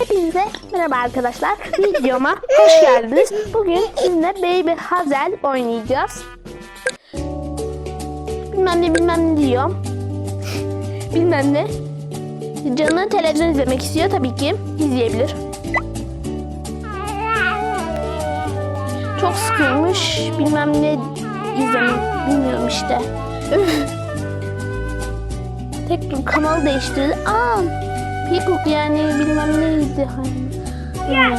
Hepinize merhaba arkadaşlar. Videoma hoş geldiniz. Bugün sizinle Baby Hazel oynayacağız. Bilmem ne bilmem ne diyor. bilmem ne. Canı televizyon izlemek istiyor tabii ki. izleyebilir. Çok sıkılmış. Bilmem ne izlemek bilmiyorum işte. Üf. Tek kanalı değiştirdi. Aa, Peacock yani bilmem neydi. Hmm,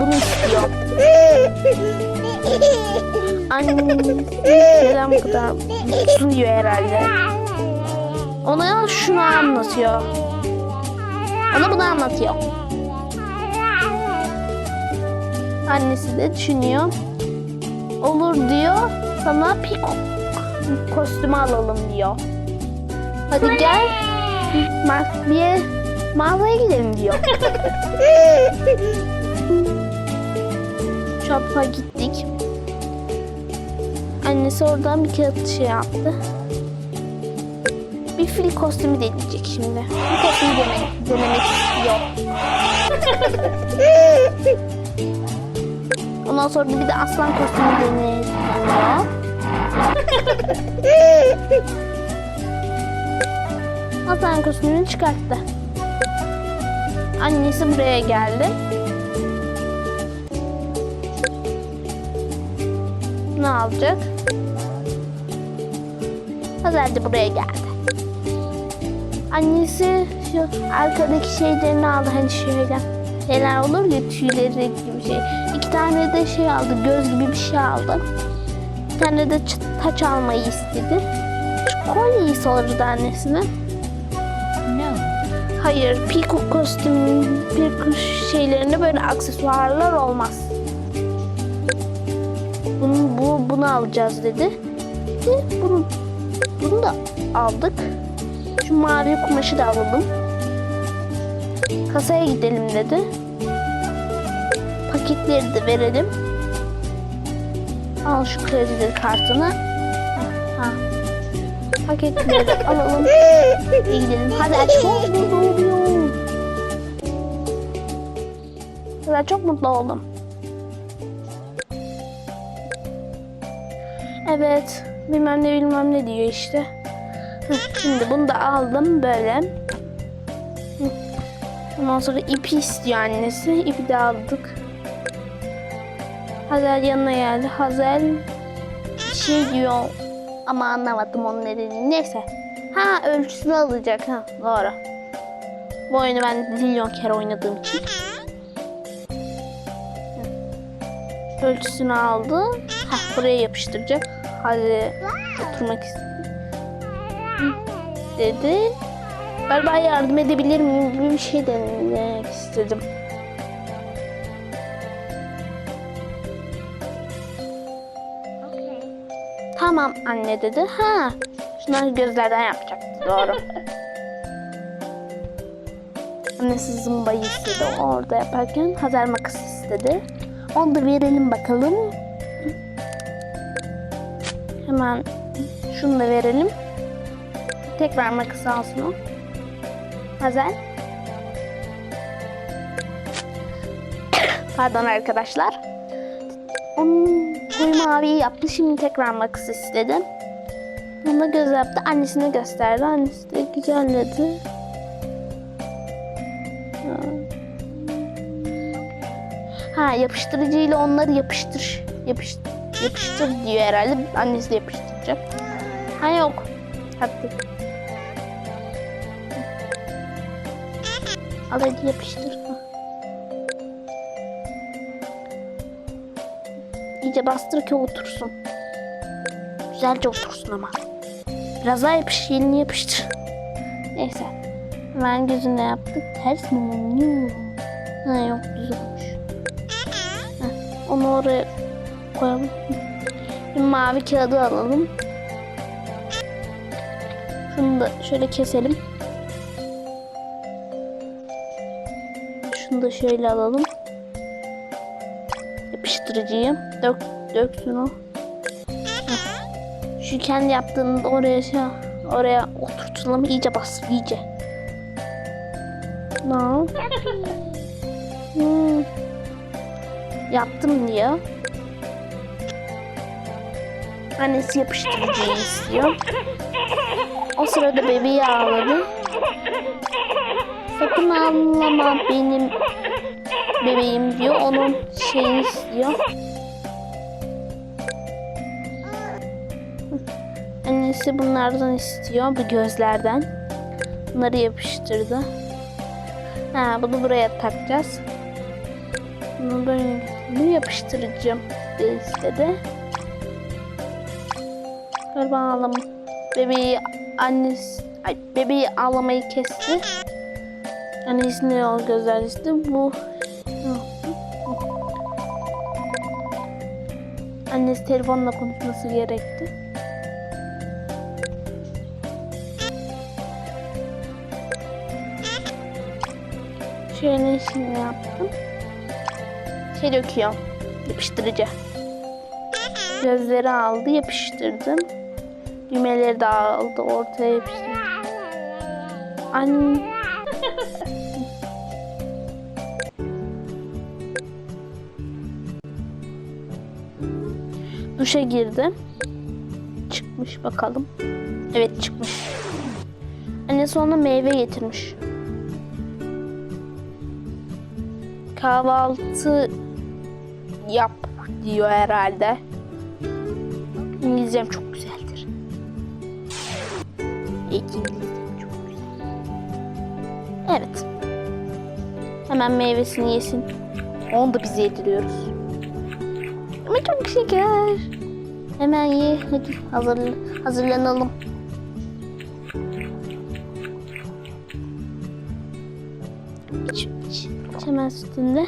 bunu istiyor. Anne neden bu kadar mutlusun diyor herhalde. Ona şunu anlatıyor. Ona bunu anlatıyor. Annesi de düşünüyor. Olur diyor. Sana Peacock kostümü alalım diyor. Hadi gel. Ma- bir mağazaya gidelim diyor. Shop'a gittik. Annesi oradan bir kağıt şey yaptı. Bir fil kostümü deneyecek şimdi. Bu kostümü denemek, denemek istiyor. Ondan sonra bir de aslan kostümü deniyor. Aslan kostümünü çıkarttı. Annesi buraya geldi. Ne alacak? Hazel de buraya geldi. Annesi şu arkadaki şeylerini aldı hani şöyle şeyler olur ya tüyleri gibi şey. İki tane de şey aldı göz gibi bir şey aldı. Bir tane de taç almayı istedi. Kolyeyi sordu annesine. Hayır, peacock kostümün peacock şeylerinde böyle aksesuarlar olmaz. Bunu, bu, bunu alacağız dedi. De, bunu, bunu da aldık. Şu mavi kumaşı da alalım. Kasaya gidelim dedi. Paketleri de verelim. Al şu kredi kartını. Ha, ha. Paketleri alalım. İyi gidelim. Hadi aç. Çok mutlu oluyorum. Ben çok mutlu oldum. Evet. Bilmem ne bilmem ne diyor işte. Şimdi bunu da aldım böyle. Ondan sonra ipi istiyor annesi. İpi de aldık. Hazel yanına geldi. Hazel şey diyor ama anlamadım onun ne dediğini. Neyse. Ha ölçüsünü alacak ha doğru. Bu oyunu ben zilyon kere oynadığım için. Ölçüsünü aldı. Ha buraya yapıştıracak. Hadi oturmak istiyor. Dedi. Galiba yardım edebilir miyim bir şey denemek istedim. Tamam anne dedi. Ha, şunları gözlerden yapacaktı. Doğru. Annesi zımbayı istedi orada yaparken. Hazar makas istedi. Onu da verelim bakalım. Hemen şunu da verelim. Tekrar makas alsın o. Hazar. Pardon arkadaşlar. Onun koyu maviyi yaptı. Şimdi tekrar makas istedi. Ona göz yaptı. Annesine gösterdi. Annesi de güzelledi. Ha. Yapıştırıcıyla onları yapıştır. Yapıştır, yapıştır diyor herhalde. Annesi de yapıştıracak. Ha yok. Hadi. Al hadi yapıştır. İyice bastır ki otursun. Güzelce otursun ama. Biraz daha yapış, elini yapıştır. Neyse. Hemen gözüne yaptık. Ters mi oluyor? Ha yok güzel olmuş. Onu oraya koyalım. Bir mavi kağıdı alalım. Şunu da şöyle keselim. Şunu da şöyle alalım. Yapıştırıcıyı. Dök, o. Heh. Şu kendi yaptığını da oraya şey, oraya oturtalım. iyice bas, iyice. No. Yaptım diyor. Annesi yapıştırıcıyı istiyor. O sırada bebeği ağladı. Sakın ağlama benim bebeğim diyor. Onun şeyini istiyor. Annesi bunlardan istiyor. Bu gözlerden. Bunları yapıştırdı. Ha, bunu buraya takacağız. Bunu böyle bunu yapıştıracağım istedi. Galiba ağlama. Bebeği annesi ay, bebeği ağlamayı kesti. Annesi ne o gözler işte bu Annesi telefonla konuşması gerekti. Şöyle şimdi yaptım. Şey döküyor. Yapıştırıcı. Gözleri aldı yapıştırdım. Düğmeleri de aldı ortaya yapıştırdım. Anne. Duşa girdi. Çıkmış bakalım. Evet çıkmış. Annesi ona meyve getirmiş. Kahvaltı yap diyor herhalde. İngilizcem çok güzeldir. İlk İngilizcem çok güzel. Evet. Hemen meyvesini yesin. Onu da biz yediriyoruz. Ama çok şeker. Hemen ye. Hadi hazır, hazırlanalım. İç, iç. İç hemen sütünde.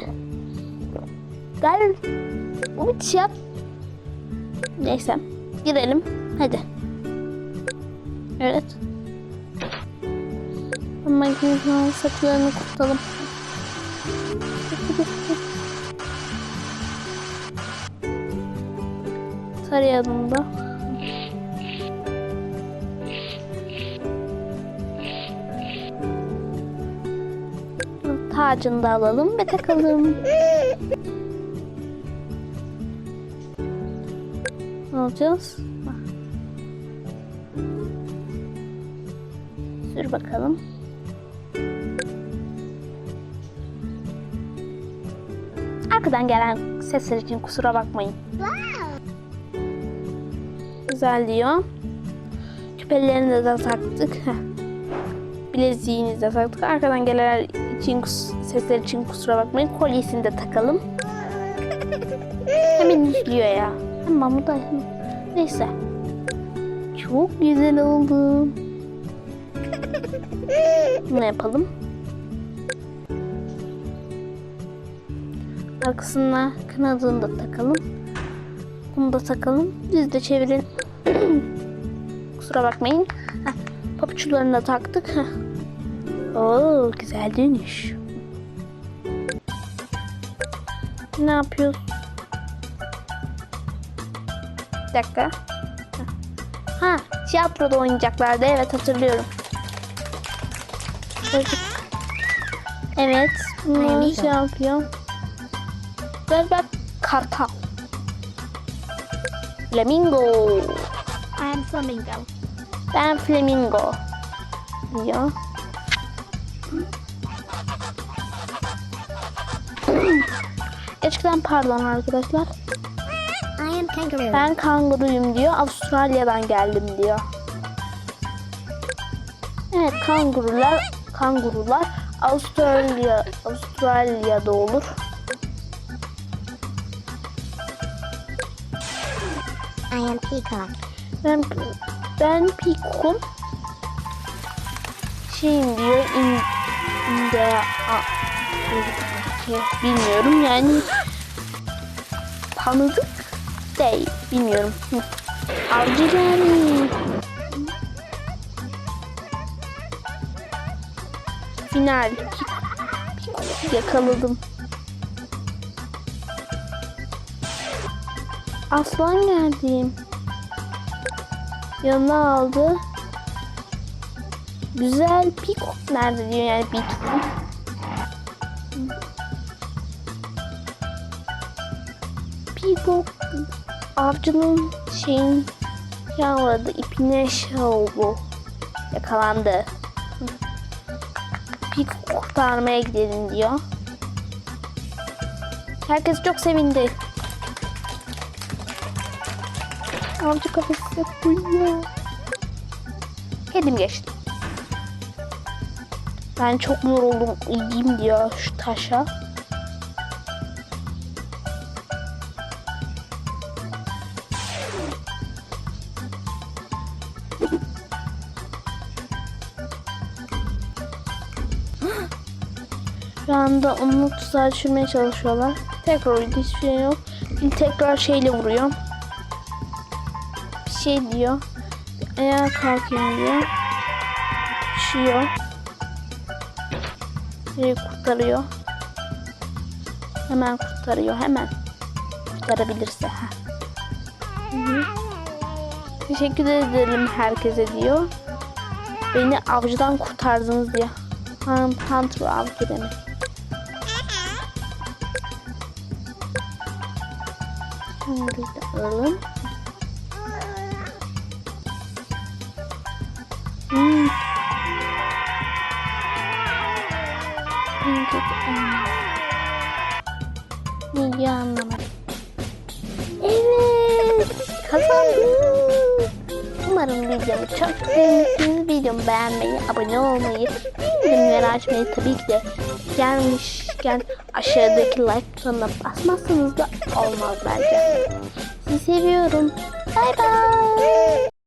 Gel. Uç yap. Neyse. Girelim. Hadi. Evet. Makinenin saçlarını kurtalım. Tarayalım da. Tacını da alalım ve takalım. Ne yapacağız? Bak. Sür bakalım. Arkadan gelen sesler için kusura bakmayın. Güzel diyor. Küpelerini de, de taktık. Bileziğini de taktık. Arkadan gelen için sesler için kusura bakmayın. Kolyesini de takalım. Hemen izliyor ya. Bu da neyse. Çok güzel oldu. Ne yapalım? Arkasına kanadını da takalım. Da takalım. Biz de çevirin. Kusura bakmayın. Heh, papuçlarını da taktık. Heh. Oo güzel dönüş. Ne yapıyoruz? Bir dakika. Ha, tiyatroda oynayacaklardı. Evet hatırlıyorum. Çocuk. Evet. Amigo. şey yapıyor. Galiba kartal. Flamingo. I'm Flamingo. Ben flamingo. Diyor. Gerçekten pardon arkadaşlar. I am Kangaroo. Ben kanguruyum diyor. Avustralya'dan geldim diyor. Evet kangurular kangurular Avustralya Avustralya'da olur. I am Peacock. Ben ben pikum şeyim diyor in, inde a, şey, bilmiyorum yani tanıdık değil bilmiyorum. Avcı geldi. Final. Yakaladım. Aslan geldim. Yanına aldı. Güzel pikok nerede diyor yani pikok. bu avcının şeyin yağladı ipine şey oldu. Yakalandı. Bir kurtarmaya gidelim diyor. Herkes çok sevindi. Avcı kafesi uyuyor. Kedim geçti. Ben çok yoruldum uyuyayım diyor şu taşa. Şu anda onu tuzağa düşürmeye çalışıyorlar. Tekrar hiçbir şey yok. Bir tekrar şeyle vuruyor. Şey diyor. Ayağa kalkayım diyor. Düşüyor. Biri kurtarıyor. Hemen kurtarıyor hemen. Kurtarabilirse. Hı hı. Teşekkür ederim herkese diyor. Beni avcıdan kurtardınız diye. Hunt, hunter avcı demek. Şimdi de alalım. Hmm. Niye anlamadım? Evet. Kazandım. Umarım videomu çok beğenmişsiniz. Videomu beğenmeyi, abone olmayı, bildirimleri açmayı tabii ki de gelmişken aşağıdaki like butonuna basmazsanız da olmaz bence. Sizi seviyorum. Bay bay.